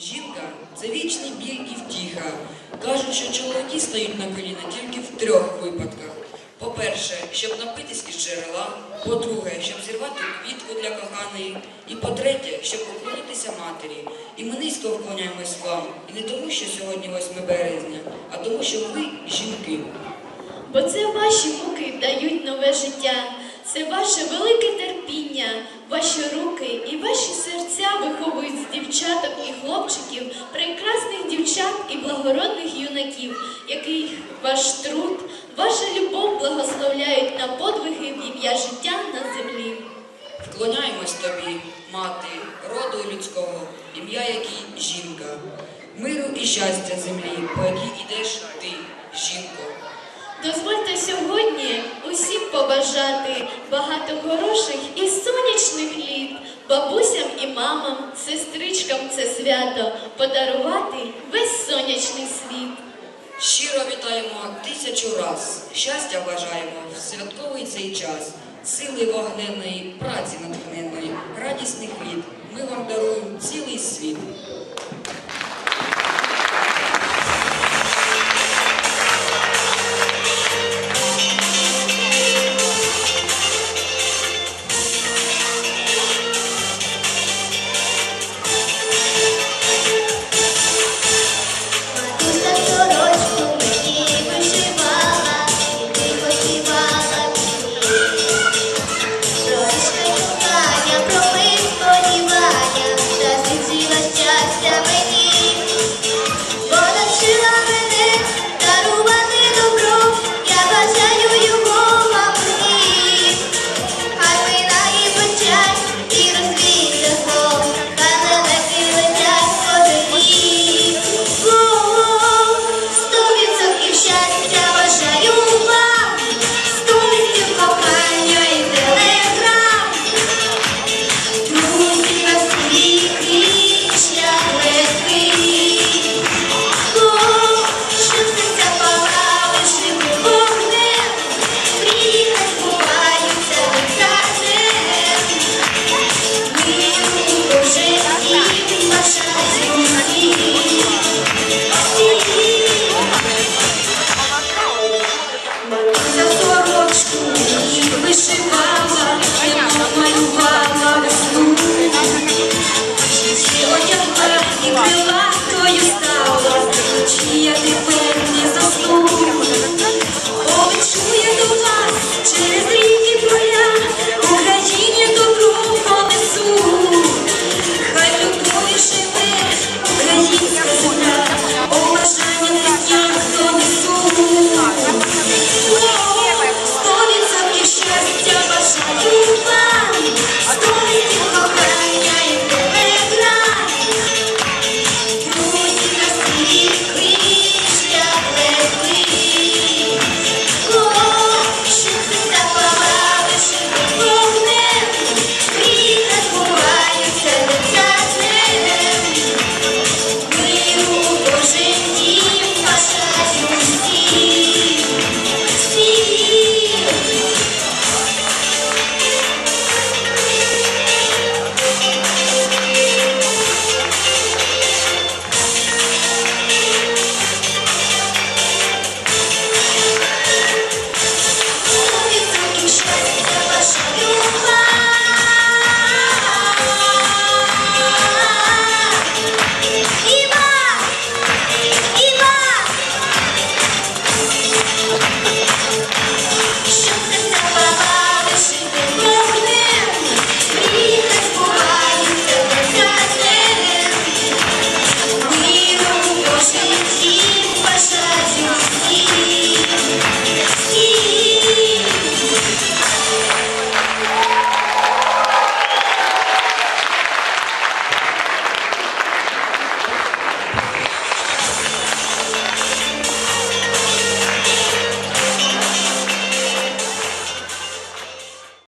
Жінка це вічний біль і втіха. Кажуть, що чоловіки стають на коліна тільки в трьох випадках. По-перше, щоб напитись із джерела, по-друге, щоб зірвати квітку для коханої, і по-третє, щоб поклонитися матері. І ми низько вклоняємось вам. І не тому, що сьогодні 8 березня, а тому, що ви жінки. Бо це ваші муки дають нове життя, це ваше велике терпіння, хлопчиків, прекрасних дівчат і благородних юнаків, яких ваш труд, ваша любов благословляють на подвиги в ім'я життя на землі. Вклоняємось тобі, мати, роду людського, ім'я якій жінка, миру і щастя землі, по якій ідеш ти, жінко. Дозвольте сьогодні усім побажати багато хороших і сонячних літ, бабусям і мамам, сестричкам це свято, подарувати весь сонячний світ. Щиро вітаємо тисячу раз. Щастя бажаємо в святковий цей час, сили вогненної, праці натхненної, радісних літ. Ми вам даруємо цілий світ. тобою стало, чи я тепер. Yeah.